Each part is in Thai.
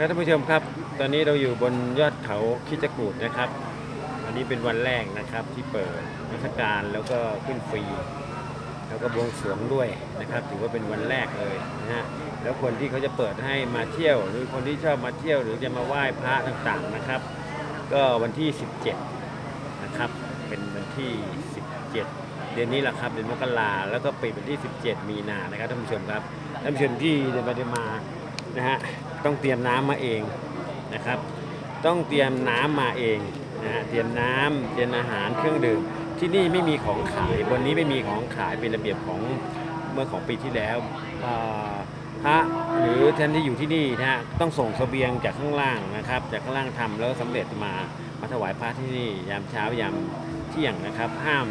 ครับท่านผู้ชมครับ ตอนนี้เราอยู่บนยอดเขาคิจกูดนะครับ อันนี้เป็นวันแรกนะครับที่เปิดเทศกาลแล้วก็ขึ้นฟรี แล้วก็บวงสรวงด้วยนะครับ ถือว่าเป็นวันแรกเลยนะฮะแล้วคนที่เขาจะเปิดให้มาเที่ยว หรือคนที่ชอบมาเที่ยวหรือจะมาไหว้พระต่างๆนะครับ ก็วันที่ 17 นะครับ เป็นวันที่ 17เดือนนี้แหละครับเดือนมกราแล้วก็ปิดวันที่ 17 มีนานะครับท่านผู้ชมครับท่านผู้ชมที่จะมาไปเด้มา นะฮะต้องเตรียมน้ำมาเองนะครับ ต้องเตรียมน้ำมาเองนะฮะเตรียมน้ำเตรียมอาหารเครื่องดื่มที่นี่ไม่มีของขายบนนี้ไม่มีของขายเป็นระเบียบของเมื่อของปีที่แล้วพระหรือท่านที่อยู่ที่นี่นะฮะต้องส่งเสบียงจากข้างล่างนะครับ จากข้างล่างทำแล้วสำเร็จมามาถวายพระที่นี่ยามเช้ายามเที่ยงนะครับ ห้าม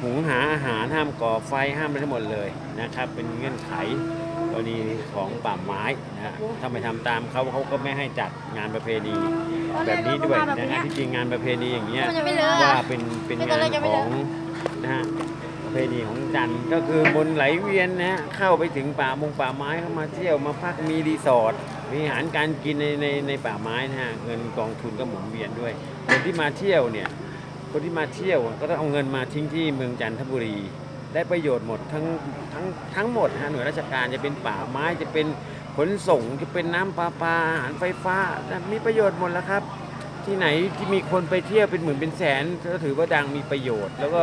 หุงหาอาหารห้ามก่อไฟห้ามอะไรทั้งหมดเลยนะครับ เป็นเงื่อนไข กรณีของป่าไม้นะฮะถ้าไม่ทำตามเขาเขาก็ไม่ให้จัดงานประเพณีแบบนี้ด้วยนะฮะที่จริงงานประเพณีอย่างเงี้ยมันจะไม่เลอะว่าเป็นเป็นไม่งานเลอะจะไม่ขเลออะงนะฮะประเพณีของจันทร์ก็คือบนไหลเวียนนะฮะเข้าไปถึงป่ามงป่าไม้เข้ามาเที่ยวมาพักมีรีสอร์ทมีอาหารการกินในในในป่าไม้นะฮะเงินกองทุนก็หมุนเวียนด้วยคนที่มาเที่ยวเนี่ยคนที่มาเที่ยวก็ต้องเอาเงินมาทิ้งที่เมืองจันทบุรี ได้ประโยชน์หมดทั้งทั้งทั้งหมดฮะหน่วยราชการจะเป็นป่าไม้จะเป็นขนส่งจะเป็นน้ำประปลาอาหารไฟฟ้ามีประโยชน์หมดแล้วครับ ที่ไหนที่มีคนไปเที่ยวเป็นหมื่นเป็นแสนก็ถือว่าดังมีประโยชน์ แล้วก็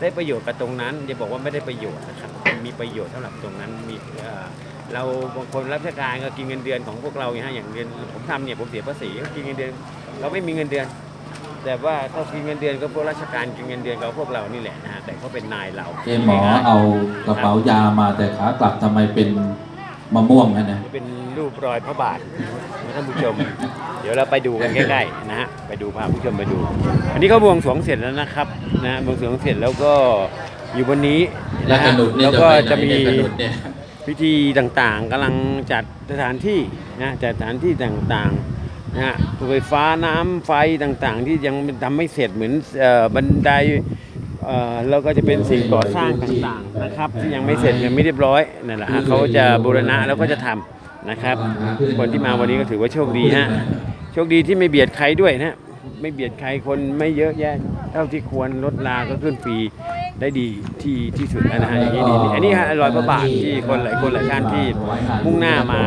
ได้ประโยชน์กับตรงนั้นอย่าบอกว่าไม่ได้ประโยชน์นะครับมีประโยชน์สำหรับตรงนั้นมีเอ่อเราบางคนรับราชการก็กินเงินเดือนของพวกเราอย่างเงี้ยอย่างเดือนผมทำเนี่ยผมเสียภาษีก็กินเงินเดือน เราไม่มีเงินเดือน แต่ว่าถ้ากินเงินเดือนก็พวกราชการกินเงินเดือนกับพวกเรานี่แหละนะฮะแต่เขาเป็นนายเราเจหมอเอากระเป๋ายามาแต่ขากลับทำไมเป็นมะม่วงนะนะ เป็นรูปรอยพระบาทนะท่านผู้ชม เดี๋ยวเราไปดูกันใกล้ๆนะฮะไปดูพาผู้ชมไปดู อันนี้เขาบวงสรวงเสร็จแล้วนะครับนะบวงสรวงเสร็จแล้วก็อยู่บนนี้และนะกฮะระดุดเนี่ยแล้วจะก็ไปไหนจะมีเนี่ยกระดุดเนี่ย พิธีต่างๆกำลังจัดสถานที่นะจัดสถานที่ต่างๆ นะฮะไฟฟ้าน้ำไฟต่างๆ ที่ยังทำไม่เสร็จเหมือนบันไดแล้วก็จะเป็นสิ่งก่อสร้างต่างๆนะครับ ที่ยังไม่เสร็จยังไม่เรียบร้อยนั่นแหละฮะเขาจะบูรณะแล้วก็จะทำนะครับ คนที่มาวันนี้ก็ถือว่าโชคดีฮะโชคดีที่ไม่เบียดใครด้วยนะไม่เบียดใครคนไม่เยอะแยะเท่าที่ควรลดลาก็ขึ้นฟรีได้ดีที่ที่สุดนะฮะอย่างนี้ดีอันนี้ฮะรอยพระบาทที่คนหลายคนหลายท่านที่มุ่งหน้ามา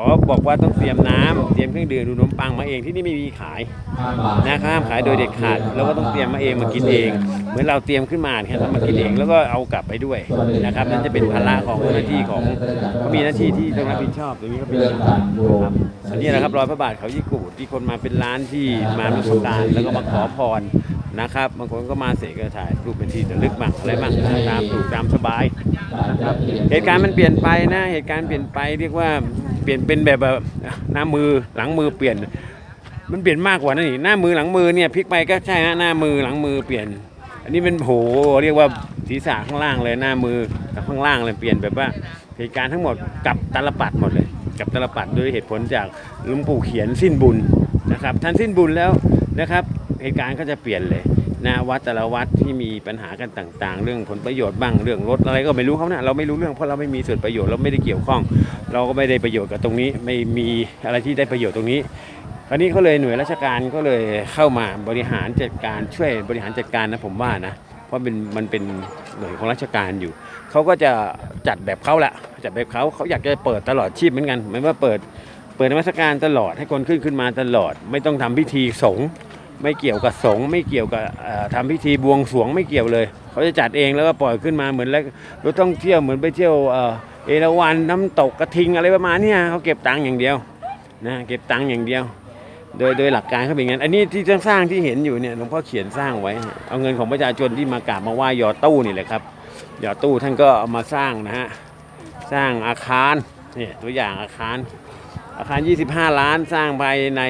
อบอกว่าต้องเตรียมน้ำเตรียมเครื่องดื่มดูนมปังมาเองที่นี่ไม่มีขายนะครับห้ามขายโดยเด็ดขาดแล้วก็ต้องเตรียมมาเองมากินเอง เหมือนเราเตรียมขึ้นมาเนี่ยเรามากินเองแล้วก็เอากลับไปด้วยนะครับนั่นจะเป็นภาระของหน้าที่ของเขามีหน้าที่ที่ต้องรับผิดชอบตรงนี้ก็เป็นนะครับอันนี้นะครับรอยพระบาทเขายี่กูดที่คนมาเป็นร้านที่มาประสบการณ์แล้วก็มาขอพรนะครับบางคนก็มาเสกก็ถ่ายรูปเป็นที่ระลึกบ้างอะไรบ้างตามถูกตามสบายเหตุการณ์มันเปลี่ยนไปนะเหตุการณ์เปลี่ยนไปเรียกว่า เปลี่ยนเป็นแบบแบบหน้ามือหลังมือเปลี่ยน มันเปลี่ยนมากกว่านั้นอีกหน้ามือหลังมือเนี่ยพลิกไปก็ใช่ฮะหน้ามือหลังมือเปลี่ยน อันนี้เป็นโหเรียกว่าศีรษะข้างล่างเลยหน้ามือกับข้างล่างเลยเปลี่ยนแบบว่าเหตุการณ์ทั้งหมดกับตลปัดหมดเลยกับตลปัดด้วยเหตุผลจากลวงปู่เขียนสิ้นบุญนะครับท่านสิ้นบุญแล้วนะครับ เหตุการณ์ก็จะเปลี่ยนเลย นะวัดแต่ละวัดที่มีปัญหากันต่างๆ เรื่องผลประโยชน์บ้างเรื่องรถอะไรก็ไม่รู้เขานะเราไม่รู้เรื่องเพราะเราไม่มีส่วนประโยชน์เราไม่ได้เกี่ยวข้อง เราก็ไม่ได้ประโยชน์กับตรงนี้ ไม่มีอะไรที่ได้ประโยชน์ตรงนี้คราวนี้เขาเลยหน่วยราชการก็เลยเข้ามาบริหารจัดการช่วยบริหารจัดการนะผมว่านะเพราะเป็นมันเป็นหน่วยของราชการอยู่เขาก็จะจัดแบบเขาแหละจัดแบบเขาเขาอยากจะเปิดตลอดชีพเหมือนกันเหมือนว่าเปิดเปิดนมัสการตลอดให้คนขึ้นขึ้นมาตลอด ไม่ต้องทำพิธีสงฆ์ ไม่เกี่ยวกับสงฆ์ไม่เกี่ยวกับเอ่อทำพิธีบวงสรวงไม่เกี่ยวเลย เขาจะจัดเองแล้วก็ปล่อยขึ้นมาเหมือนแล้วรถท่องเที่ยวเหมือนไปเที่ยวเอราวัณน้ำตกกระทิงอะไรประมาณนี้เขาเก็บตังค์อย่างเดียวนะเก็บตังค์อย่างเดียว โดยโดยหลักการเขาเป็นอย่างนั้นอันนี้ที่สร้างที่เห็นอยู่เนี่ยหลวงพ่อเขียนสร้างไว้ เอาเงินของประชาชนที่มากราบมาไหว้ยอตู้นี่แหละครับยอตู้ท่านก็เอามาสร้างนะฮะสร้างอาคารเนี่ยตัวอย่างอาคารอาคาร 25 ล้านสร้างภายใน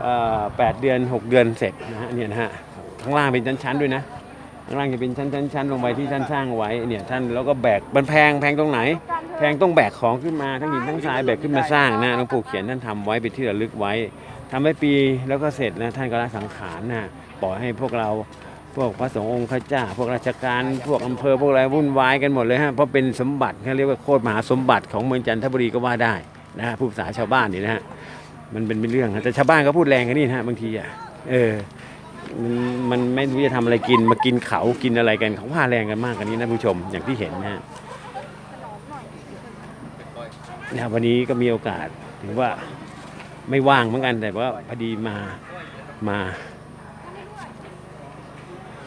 เอ่อ8เดือน 6 เดือนเสร็จนะฮะเนี่ยนะฮะข้างล่างเป็นชั้นๆด้วยนะข้างล่างจะเป็นชั้นๆๆลงไปที่ท่านสร้างไว้เนี่ยท่านแล้วก็แบกมันแพงแพงตรงไหน แพงต้องแบกของขึ้นมาทั้งหินทั้งทรายแบกขึ้นมาสร้างนะหลวงปู่เขียนท่านทำไว้เป็นที่ระลึกไว้ทำไว้ปีแล้วก็เสร็จนะท่านก็ละสังขารนะปล่อยให้พวกเราพวกพระสงฆ์องค์ข้าเจ้า พวกราชการ พวกอำเภอพวกอะไรวุ่นวายกันหมดเลยฮะเพราะเป็นสมบัติเขาเรียกว่าโคตรมหาสมบัติของเมืองจันทบุรีก็ว่าได้นะฮะพูดภาษาชาวบ้านนี่นะฮะ มันเป็นเป็นเรื่องฮะแต่ชาวบ้านก็พูดแรงกันนี่นะฮะบางทีอะเออมันมันไม่รู้จะทำอะไรกินมากินเขากินอะไรกันเขาว่าแรงกันมากกันนี้นะผู้ชมอย่างที่เห็นนะฮะนะวันนี้ก็มีโอกาสถือว่าไม่ว่างเหมือนกันแต่ว่าพอดีมามา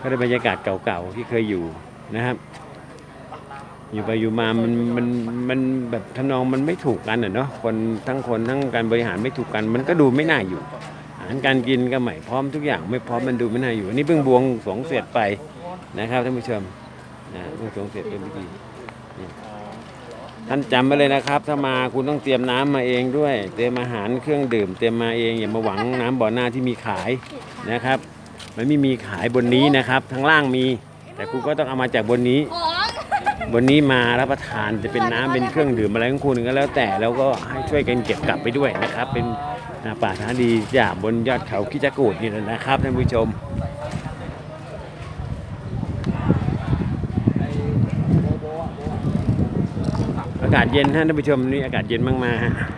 ก็ได้บรรยากาศเก่าๆที่เคยอยู่นะครับ อยู่ไปอยู่มามันมันมันแบบทำนองมันไม่ถูกกันอะเนาะคนทั้งคนทั้งการบริหารไม่ถูกกัน มันก็ดูไม่น่าอยู่อาหารการกินก็ไม่พร้อมทุกอย่างไม่พร้อมมันดูไม่น่าอยู่อันนี้เพิ่งบวงสรวงเสร็จไปนะครับท่านผู้ชมนะบวงสรวงเสร็จเป็นพิธีนี่ท่านจำไว้เลยนะครับ ถ้ามาคุณต้องเตรียมน้ำมาเองด้วย เตรียมอาหารเครื่องดื่ม เตรียมมาเองอย่ามาหวังน้ำบ่อหน้าที่มีขายนะครับ มันไม่มีขายบนนี้นะครับทั้างล่างมี แต่คุณก็ต้องเอามาจากบนนี้ บนนี้มารับประทานจะเป็นน้ำเป็นเครื่องดื่มอะไรของคุณก็แล้วแต่แล้วก็ให้ช่วยกันเก็บกลับไปด้วยนะครับ เป็นนาป่าท้าดีจากบนยอดเขาคิจกูดนี่แหละนะครับท่านผู้ชมอากาศเย็นฮะท่านผู้ชมนี่อากาศเย็นมากๆฮะ